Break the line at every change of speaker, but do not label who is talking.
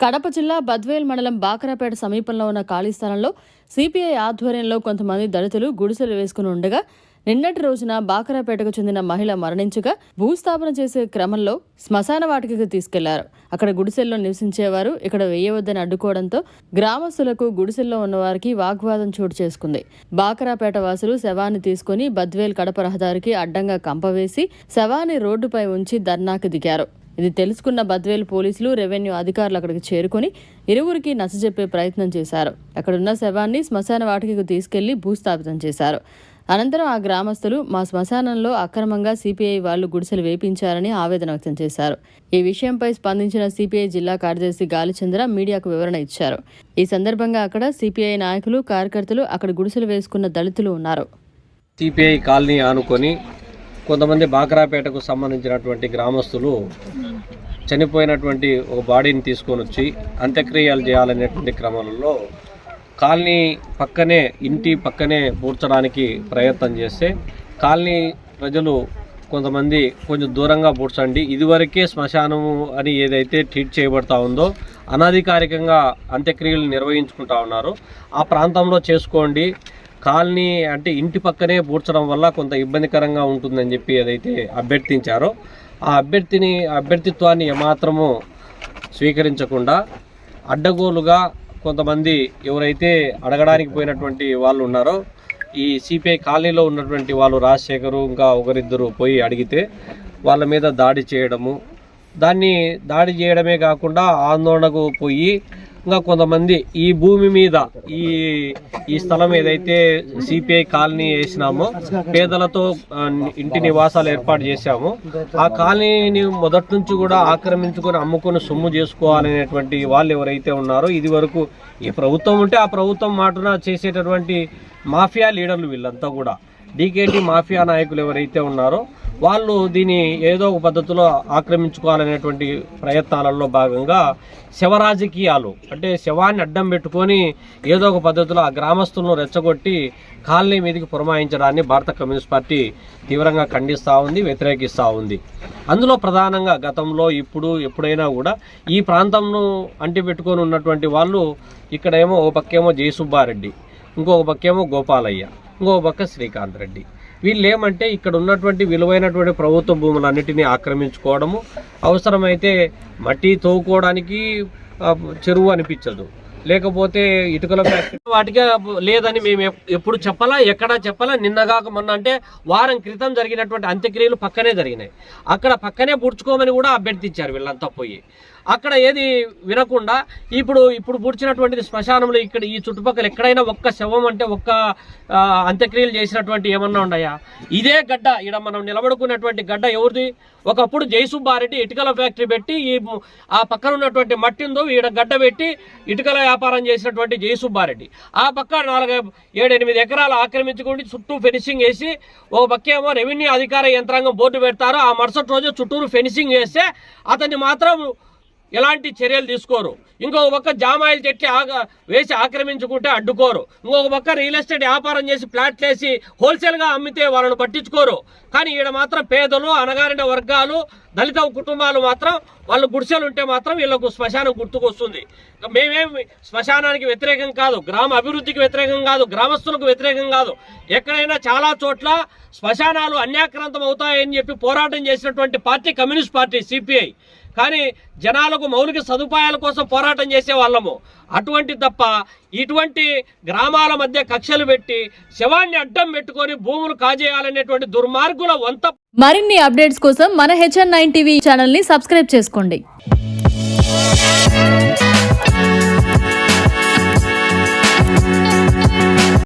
కడప జిల్లా బద్వేల్ మండలం బాకరాపేట సమీపంలో ఉన్న ఖాళీ స్థలంలో సిపిఐ ఆధ్వర్యంలో కొంతమంది దళితులు గుడిసెలు వేసుకుని ఉండగా నిన్నటి రోజున బాకరాపేటకు చెందిన మహిళ మరణించగా భూస్థాపన చేసే క్రమంలో శ్మశాన వాటికకు తీసుకెళ్ళారు. అక్కడ గుడిసెల్లో నివసించేవారు ఇక్కడ వేయవద్దని అడ్డుకోవడంతో గ్రామస్తులకు గుడిసెల్లో ఉన్నవారికి వాగ్వాదం చోటు చేసుకుంది. బాకరాపేట వాసులు శవాన్ని తీసుకుని బద్వేల్ కడప రహదారికి అడ్డంగా కంపవేసి శవాన్ని రోడ్డుపై ఉంచి ధర్నాకు దిగారు. ఇది తెలుసుకున్న బద్వేలు పోలీసులు రెవెన్యూ అధికారులు అక్కడికి చేరుకొని ఇరువురికి నచ్చజెప్పే ప్రయత్నం చేశారు. అక్కడున్న శవాన్ని శ్మశాన వాటికకు తీసుకెళ్ళి భూస్థాపితం చేశారు. అనంతరం ఆ గ్రామస్తులు మా శ్మశానంలో అక్రమంగా సిపిఐ వాళ్ళు గుడిసెలు వేపించారని ఆవేదన వ్యక్తం చేశారు. ఈ విషయంపై స్పందించిన సిపిఐ జిల్లా కార్యదర్శి గాలిచంద్ర మీడియాకు వివరణ ఇచ్చారు. ఈ సందర్భంగా అక్కడ సిపిఐ నాయకులు కార్యకర్తలు అక్కడ గుడిసెలు వేసుకున్న దళితులు ఉన్నారు.
సిపిఐ కాలనీ ఆనుకొని కొంతమంది బాకరాపేటకు సంబంధించినటువంటి గ్రామస్తులు చనిపోయినటువంటి ఒక బాడీని తీసుకొని వచ్చి అంత్యక్రియలు చేయాలనేటువంటి క్రమంలో కాలనీ పక్కనే ఇంటి పక్కనే పూడ్చడానికి ప్రయత్నం చేస్తే కాలనీ ప్రజలు కొంతమంది కొంచెం దూరంగా పూడ్చండి ఇదివరకే శ్మశానము అని ఏదైతే ట్రీట్ చేయబడతా ఉందో అనధికారికంగా అంత్యక్రియలు నిర్వహించుకుంటా ఉన్నారు. ఆ ప్రాంతంలో చేసుకోండి. కాలనీ అంటే ఇంటి పక్కనే పూడ్చడం వల్ల కొంత ఇబ్బందికరంగా ఉంటుందని చెప్పి ఏదైతే అభ్యర్థించారో ఆ అభ్యర్థిని అభ్యర్థిత్వాన్ని ఏమాత్రము స్వీకరించకుండా అడ్డగోలుగా కొంతమంది ఎవరైతే అడగడానికి పోయినటువంటి వాళ్ళు ఉన్నారో ఈ సిపిఐ కాలనీలో ఉన్నటువంటి వాళ్ళు రాజశేఖరు ఇంకా ఒకరిద్దరు పోయి అడిగితే వాళ్ళ మీద దాడి చేయడము. దాన్ని దాడి చేయడమే కాకుండా ఆందోళనకు పోయి ఇంకా కొంతమంది ఈ భూమి మీద ఈ ఈ స్థలం ఏదైతే సిపిఐ కాలనీ వేసినామో పేదలతో ఇంటి నివాసాలు ఏర్పాటు చేశాము. ఆ కాలనీని మొదటి నుంచి కూడా ఆక్రమించుకొని అమ్ముకొని సొమ్ము చేసుకోవాలనేటువంటి వాళ్ళు ఎవరైతే ఉన్నారో ఇది వరకు ఈ ప్రభుత్వం ఉంటే ఆ ప్రభుత్వం మాటన చేసేటటువంటి మాఫియా లీడర్లు వీళ్ళంతా కూడా. డీకేటీ మాఫియా నాయకులు ఎవరైతే ఉన్నారో వాళ్ళు దీన్ని ఏదో ఒక పద్ధతిలో ఆక్రమించుకోవాలనేటువంటి ప్రయత్నాలలో భాగంగా శవ రాజకీయాలు అంటే శవాన్ని అడ్డం పెట్టుకొని ఏదో ఒక పద్ధతిలో ఆ గ్రామస్తులను రెచ్చగొట్టి కాలనీ మీదకి పురమాయించడాన్ని భారత కమ్యూనిస్ట్ పార్టీ తీవ్రంగా ఖండిస్తూ ఉంది వ్యతిరేకిస్తూ ఉంది. అందులో ప్రధానంగా గతంలో ఇప్పుడు ఎప్పుడైనా కూడా ఈ ప్రాంతంను అంటి పెట్టుకొని ఉన్నటువంటి వాళ్ళు ఇక్కడేమో ఓ పక్కేమో జయసుబ్బారెడ్డి ఇంకొక పక్కేమో గోపాలయ్య ఇంకొక పక్క శ్రీకాంత్ రెడ్డి. వీళ్ళు ఏమంటే ఇక్కడ ఉన్నటువంటి విలువైనటువంటి ప్రభుత్వ భూములన్నిటినీ ఆక్రమించుకోవడము అవసరమైతే మట్టి తవ్వుకోవడానికి చెరువు అనిపించదు. లేకపోతే ఇటుకల ఫ్యాక్టరీ వాటికి లేదని మేము ఎప్పుడు చెప్పాలా ఎక్కడా చెప్పాలా నిన్నగాక మొన్న అంటే వారం క్రితం జరిగినటువంటి అంత్యక్రియలు పక్కనే జరిగినాయి. అక్కడ పక్కనే పుడుచుకోమని కూడా అభ్యర్థించారు వీళ్ళంతా పోయి. అక్కడ ఏది వినకుండా ఇప్పుడు ఇప్పుడు పూడ్చినటువంటిది శ్మశానంలో ఇక్కడ ఈ చుట్టుపక్కల ఎక్కడైనా ఒక్క శవం అంటే ఒక్క అంత్యక్రియలు చేసినటువంటి ఏమన్నా ఉన్నాయా? ఇదే గడ్డ ఇక్కడ మనం నిలబడుకున్నటువంటి గడ్డ ఎవరిది? ఒకప్పుడు జయసుబ్బారెడ్డి ఇటుకల ఫ్యాక్టరీ పెట్టి ఈ ఆ పక్కన ఉన్నటువంటి మట్టిందో ఈడ గడ్డ పెట్టి ఇటుకల వ్యాపారం చేసినటువంటి జయసుబ్బారెడ్డి. ఆ పక్క నాలుగు ఏడెనిమిది ఎకరాలు ఆక్రమించుకుని చుట్టూ ఫెన్సింగ్ వేసి ఒక పక్కేమో రెవెన్యూ అధికార యంత్రాంగం బోర్డు పెడతారు. ఆ మరుసటి రోజు చుట్టూరు ఫెన్సింగ్ వేస్తే అతన్ని మాత్రం ఎలాంటి చర్యలు తీసుకోరు. ఇంకొక పక్క జామాయిల చెట్లు వేసి ఆక్రమించుకుంటే అడ్డుకోరు. ఇంకొక పక్క రియల్ ఎస్టేట్ వ్యాపారం చేసి ప్లాట్లు వేసి హోల్సేల్గా అమ్మితే వాళ్ళని పట్టించుకోరు. కానీ ఈడ మాత్రం పేదలు అనగారిన వర్గాలు దళిత కుటుంబాలు మాత్రం వాళ్ళు గుడిసెలు ఉంటే మాత్రం వీళ్ళకు శ్మశానం గుర్తుకొస్తుంది. మేమేం శ్మశానానికి వ్యతిరేకం కాదు గ్రామ అభివృద్ధికి వ్యతిరేకం కాదు గ్రామస్తులకు వ్యతిరేకం కాదు. ఎక్కడైనా చాలా చోట్ల శ్మశానాలు అన్యాక్రాంతం అవుతాయని చెప్పి పోరాటం చేసినటువంటి పార్టీ కమ్యూనిస్ట్ పార్టీ సిపిఐ కానీ జనాలకు మౌలిక సదుపాయాల కోసం పోరాటం చేసే వాళ్ళము అటువంటి తప్ప ఇటువంటి గ్రామాల మధ్య కక్షలు పెట్టి శవాన్ని అడ్డం పెట్టుకొని భూములు కాజేయాలనేటువంటి దుర్మార్గుల వంత
మరిన్ని అప్డేట్స్ కోసం మన హెచ్ఎన్ నైన్ టీవీ ఛానల్ని సబ్స్క్రైబ్ చేసుకోండి.